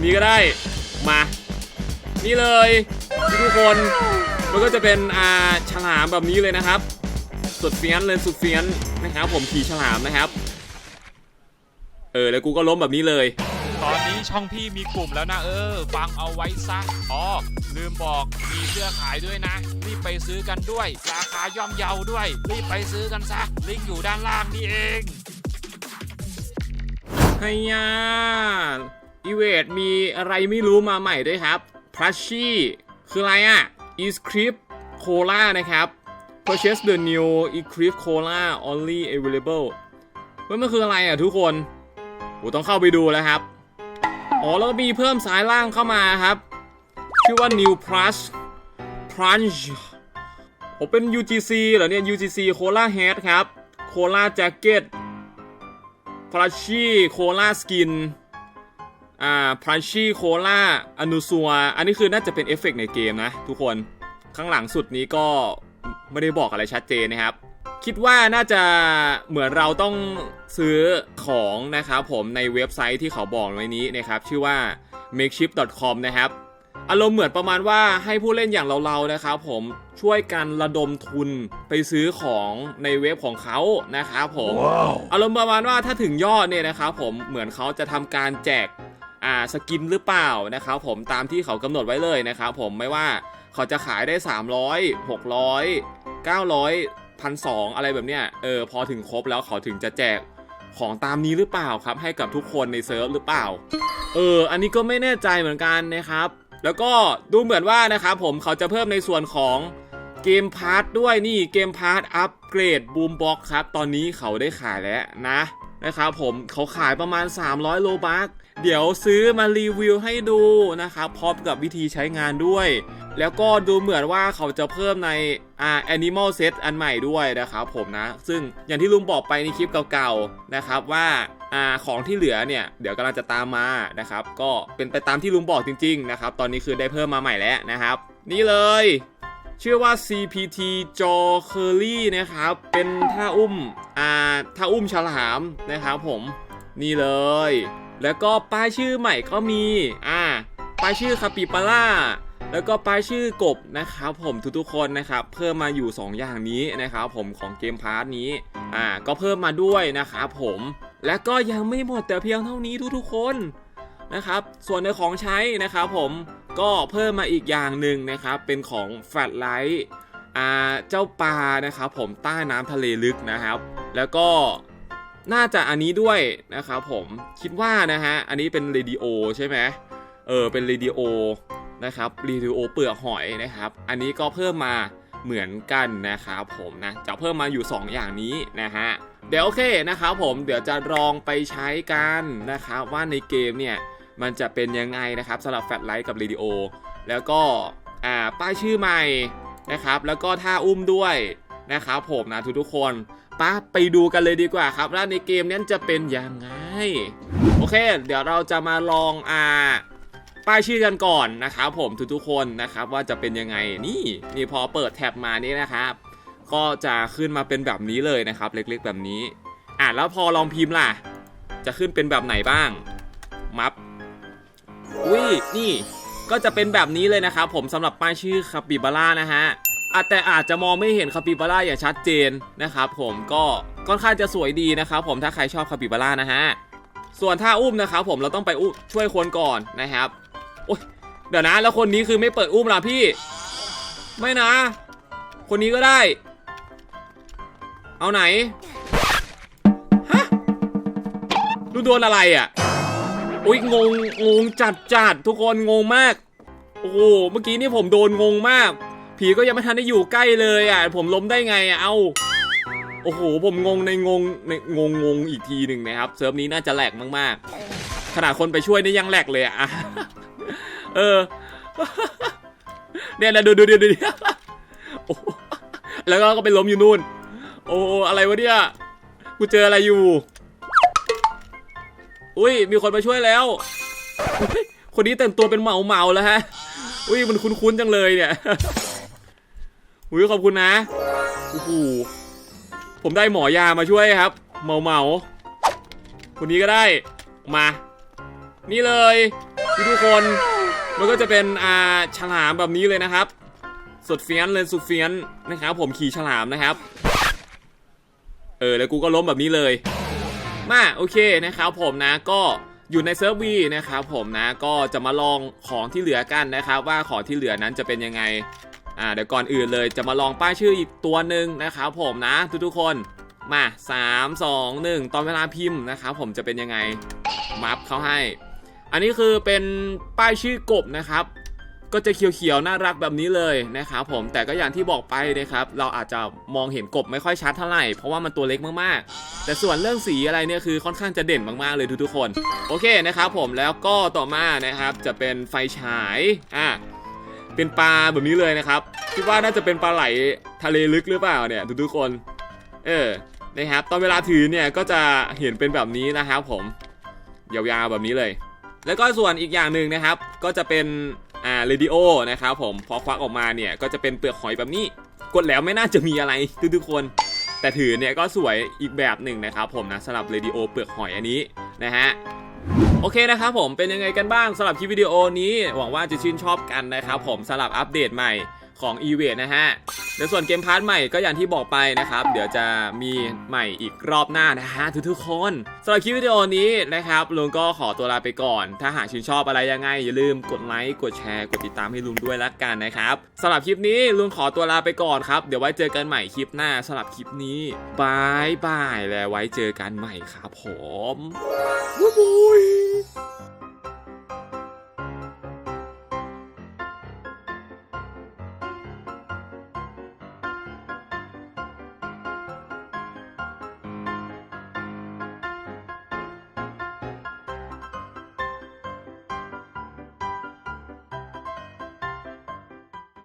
คนนี้ก็ได้มา นี่เลยทุกคนมันก็จะเป็นอ่าฉลามแบบนี้เลยนะครับ สุดเฟี้ยนเลยสุดเฟี้ยนนะครับ ผมขี่ฉลามนะครับ เออแล้วกูก็ล้มแบบนี้เลยตอนนี้ช่องพี่มีกลุ่มแล้วนะเออ ฟังเอาไว้ซะอ๋อลืมบอกมีเสื้อขายด้วยนะ รีบไปซื้อกันด้วย ราคาย่อมเยาด้วย รีบไปซื้อกันซะ ลิงก์อยู่ด้านล่างนี่เองไฮยา อีเวดมีอะไรไม่รู้มาใหม่ด้วยครับพลัชชี่คืออะไรอะ e s c r i p t Cola นะครับ Purchase the new e c r i p t Cola only available เฮ้ยมันคืออะไรอะทุกคนโหต้องเข้าไปดูแล้วครับ อ๋อ แล้วก็มีเพิ่มสายล่างเข้ามาครับ ชื่อว่า New Plus Plunge ผมเป็น UGC เหรอเนี่ย UGC Cola Head ครับ Cola Jacket พลัชชี่โคลาสกิน อ่าพลัชชี่โคลาอนุซัวอันนี้คือน่าจะเป็นเอฟเฟกต์ในเกมนะทุกคนข้างหลังสุดนี้ก็ไม่ได้บอกอะไรชัดเจนนะครับ คิดว่าน่าจะเหมือนเราต้องซื้อของนะครับผมในเว็บไซต์ที่เขาบอกไว้นี้นะครับชื่อว่า makeshift.com นะครับอารมณ์เหมือนประมาณว่าให้ผู้เล่นอย่างเราๆนะครับผมช่วยกันระดมทุนไปซื้อของในเว็บของเขานะครับผมอารมณ์ประมาณว่าถ้าถึงยอดเนี่ยนะครับผมเหมือนเขาจะทำการแจก อ่าสกินหรือเปล่านะครับผมตามที่เขากำหนดไว้เลยนะครับผมไม่ว่าเขาจะขายได้ 300 600 900 1,200อะไรแบบเนี้ยเออพอถึงครบแล้วเขาถึงจะแจกของตามนี้หรือเปล่าครับ ให้กับทุกคนในเซิร์ฟหรือเปล่า เออ อันนี้ก็ไม่แน่ใจเหมือนกันนะครับ แล้วก็ดูเหมือนว่านะครับผมเขาจะเพิ่มในส่วนของเกมพาร์ทด้วยนี่เกมพาร์ทอัปเกรดบูมบ็อกครับ ตอนนี้เขาได้ขายแล้วนะนะครับผมเขาขายประมาณ 300 โลบัก เดี๋ยวซื้อมารีวิวให้ดูนะครับพร้อมกับวิธีใช้งานด้วย แล้วก็ดูเหมือนว่าเขาจะเพิ่มในอ่า Animal Set อันใหม่ด้วยนะครับผมนะ ซึ่งอย่างที่ลุงบอกไปในคลิปเก่าๆนะครับว่าอ่าของที่เหลือเนี่ยเดี๋ยวกำลังจะตามมานะครับ ก็เป็นไปตามที่ลุงบอกจริงๆนะครับตอนนี้คือได้เพิ่มมาใหม่แล้วนะครับ นี่เลยชื่อว่า CPT Jaw Curly นะครับ เป็นท่าอุ้ม อ่า ท่าอุ้มฉลามนะครับผม นี่เลย แล้วก็ป้ายชื่อใหม่ก็มี อ่า ป้ายชื่อคาปิปาร่า แล้วก็ป้ายชื่อกบนะครับผมทุกๆคนนะครับ เพิ่มมาอยู่ 2 อย่างนี้นะครับผมของเกมพาร์ทนี้ อ่า ก็เพิ่มมาด้วยนะครับผม และก็ยังไม่หมดแต่เพียงเท่านี้ทุกๆคนนะครับ ส่วนในของใช้นะครับผมก็เพิ่มมาอีกอย่างหนึ่งนะครับ เป็นของแฟลชไลท์ อ่า เจ้าปลานะครับผมใต้น้ำทะเลลึกนะครับ แล้วก็ น่าจะอันนี้ด้วยนะครับผมคิดว่านะฮะอันนี้เป็นเรดิโอใช่ไหมเออเป็นเรดิโอนะครับรีวิวเปลือกหอยนะครับ อันนี้ก็เพิ่มมาเหมือนกันนะครับผมนะจะเพิ่มมาอยู่ 2 อย่างนี้นะฮะเดี๋ยวโอเคนะครับผมเดี๋ยวจะลองไปใช้กันนะครับว่าในเกมเนี่ยมันจะเป็นยังไงนะครับสำหรับแฟลชไลท์กับเรดิโอแล้วก็อ่าป้ายชื่อใหม่นะครับแล้วก็ท่าอุ้มด้วยนะครับผมนะทุกๆคน ป้าไปดูกันเลยดีกว่าครับว่าในเกมนั้นจะเป็นยังไง โอเค เดี๋ยวเราจะมาลองอ่าป้ายชื่อกันก่อนนะครับผมทุกๆคนนะครับว่าจะเป็นยังไงนี่นี่พอเปิดแท็บมานี่นะครับ ก็จะขึ้นมาเป็นแบบนี้เลยนะครับ เล็กๆแบบนี้ อะแล้วพอลองพิมพ์ล่ะ จะขึ้นเป็นแบบไหนบ้างมับอุ้ยนี่ก็จะเป็นแบบนี้เลยนะครับผมสำหรับป้ายชื่อคาปิบาร่านะฮะ แต่อาจจะมองไม่เห็นคาปิบาร่าอย่างชัดเจนนะครับผมก็ค่อนข้างจะสวยดีนะครับผมถ้าใครชอบคาปิบาร่านะฮะส่วนท่าอุ้มนะครับผมเราต้องไปอุ้มช่วยคนก่อนนะครับโอ๊ยเดี๋ยวนะ แล้วคนนี้คือไม่เปิดอุ้มล่ะพี่ ไม่นะ คนนี้ก็ได้ เอาไหนฮะดูโดนอะไรอะอุ้ยงงงงจัดจัดทุกคนงงมากโอ้โหเมื่อกี้นี่ผมโดนงงมาก ผีก็ยังไม่ทันได้อยู่ใกล้เลยอะ ผมล้มได้ไงอะ เอาโอ้โห ผมงงในงงในงงงงอีกทีหนึ่งนะครับเซิร์ฟนี้น่าจะแหลกมากๆ ขนาดคนไปช่วยนี่ยังแหลกเลยอะ เออ เนี่ยนะดูดูดูดูแล้วก็ก็ไปล้มอยู่นู่น โอ้อะไรวะเนี่ย กูเจออะไรอยู่ อุ้ย มีคนมาช่วยแล้ว คนนี้แต่งตัวเป็นเหมาเหมาแล้วฮะ อุ้ยมันคุ้นๆจังเลยเนี่ย อุ้ยขอบคุณนะโอ้โหผมได้หมอยามาช่วยครับ เมาเมาคนนี้ก็ได้มา นี่เลยทุกคนมันก็จะเป็นอ่าฉลามแบบนี้เลยนะครับสุดเฟี้ยนเลยสุดเฟี้ยนนะครับ ผมขี่ฉลามนะครับ เออแล้วกูก็ล้มแบบนี้เลยมาโอเคนะครับผมนะก็อยู่ในเซิร์ฟวีนะครับผมนะก็จะมาลองของที่เหลือกันนะครับ ว่าของที่เหลือนั้นจะเป็นยังไง อ่าเดี๋ยวก่อนอื่นเลยจะมาลองป้ายชื่ออีกตัวหนึ่งนะครับผมนะทุกๆคนมา 3 2 1 ตอนเวลาพิมพ์นะครับผมจะเป็นยังไงมัฟเขาให้ อันนี้คือเป็นป้ายชื่อกบนะครับ ก็จะเขียวๆน่ารักแบบนี้เลยนะครับผมแต่ก็อย่างที่บอกไปนะครับ เราอาจจะมองเห็นกบไม่ค่อยชัดเท่าไหร่เพราะว่ามันตัวเล็กมากๆ แต่ส่วนเรื่องสีอะไรเนี่ยคือค่อนข้างจะเด่นมากๆเลยทุกๆคน โอเคนะครับผมแล้วก็ต่อมานะครับจะเป็นไฟฉายอะ เป็นปลาแบบนี้เลยนะครับคิดว่าน่าจะเป็นปลาไหลทะเลลึกหรือเปล่าเนี่ยทุกๆคน เออนะครับตอนเวลาถือเนี่ยก็จะเห็นเป็นแบบนี้นะครับผมยาวๆแบบนี้เลย แล้วก็ส่วนอีกอย่างหนึ่งนะครับ ก็จะเป็นอ่าเรดิโอนะครับผมพอควักออกมาเนี่ยก็จะเป็นเปลือกหอยแบบนี้ กดแล้วไม่น่าจะมีอะไรทุกๆคน แต่ถือเนี่ยก็สวยอีกแบบหนึ่งนะครับผมนะสำหรับเรดิโอเปลือกหอยอันนี้นะฮะ โอเคนะครับผมเป็นยังไงกันบ้างสำหรับคลิปวิดีโอนี้ หวังว่าจะชื่นชอบกันนะครับผมสำหรับอัปเดตใหม่ ของ e v นะฮะในส่วนเกมพาร์ทใหม่ก็อย่างที่บอกไปนะครับ เดี๋ยวจะมีใหม่อีกรอบหน้านะฮะทุกๆคนสำหรับคลิปวิดีโอนี้นะครับลุงก็ขอตัวลาไปก่อน ถ้าหากชื่นชอบอะไรยังไง อย่าลืมกดไลค์กดแชร์กดติดตามให้ลุงด้วยละกันนะครับสำหรับคลิปนี้ลุงขอตัวลาไปก่อนครับ เดี๋ยวไว้เจอกันใหม่คลิปหน้าสำหรับคลิปนี้บายบายแล้วไว้เจอกันใหม่ครับผมบ๊ายบาย